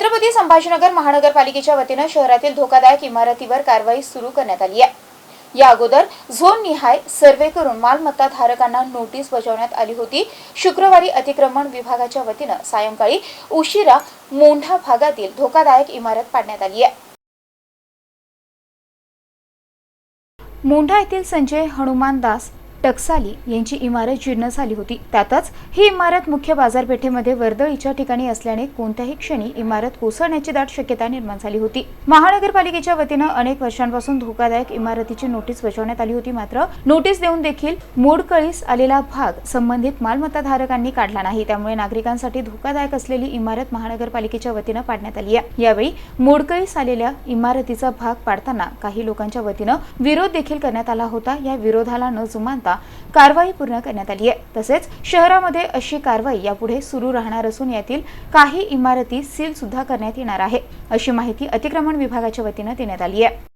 छत्रपती संभाजीनगर महानगरपालिकेच्या वतीनं शहरातील धोकादायक इमारतीवर कारवाई सुरू करण्यात आली आहे. या अगोदर झोन निहाय सर्वे करून मालमत्ता धारकांना नोटीस बजावण्यात आली होती. शुक्रवारी अतिक्रमण विभागाच्या वतीनं सायंकाळी उशिरा मोंढा भागातील धोकादायक इमारत पाडण्यात आली आहे. मोंढा येथील संजय हनुमानदास टक्साली यांची इमारत जीर्ण झाली होती. त्यातच ही इमारत मुख्य बाजारपेठेमध्ये वर्दळीच्या ठिकाणी असल्याने कोणत्याही क्षणी इमारत कोसळण्याची दाट शक्यता निर्माण झाली होती. महानगरपालिकेच्या वतीनं अनेक वर्षांपासून धोकादायक इमारतीची नोटीस बजावण्यात आली होती. मात्र नोटीस देऊन देखील मोडकळीस आलेला भाग संबंधित मालमत्ता धारकांनी काढला नाही. त्यामुळे नागरिकांसाठी धोकादायक असलेली इमारत महानगरपालिकेच्या वतीनं पाडण्यात आली आहे. यावेळी मोडकळीस आलेल्या इमारतीचा भाग पाडताना काही लोकांच्या वतीनं विरोध देखील करण्यात आला होता. या विरोधाला न जुमानता कारवाई पूर्ण करण्यात आली आहे. तसेच शहरामध्ये अशी कारवाई यापुढे सुरू राहणार असून यातील काही इमारती सील सुद्धा करण्यात येणार आहे. अशी माहिती अतिक्रमण विभागाच्या वतीनं देण्यात आली आहे.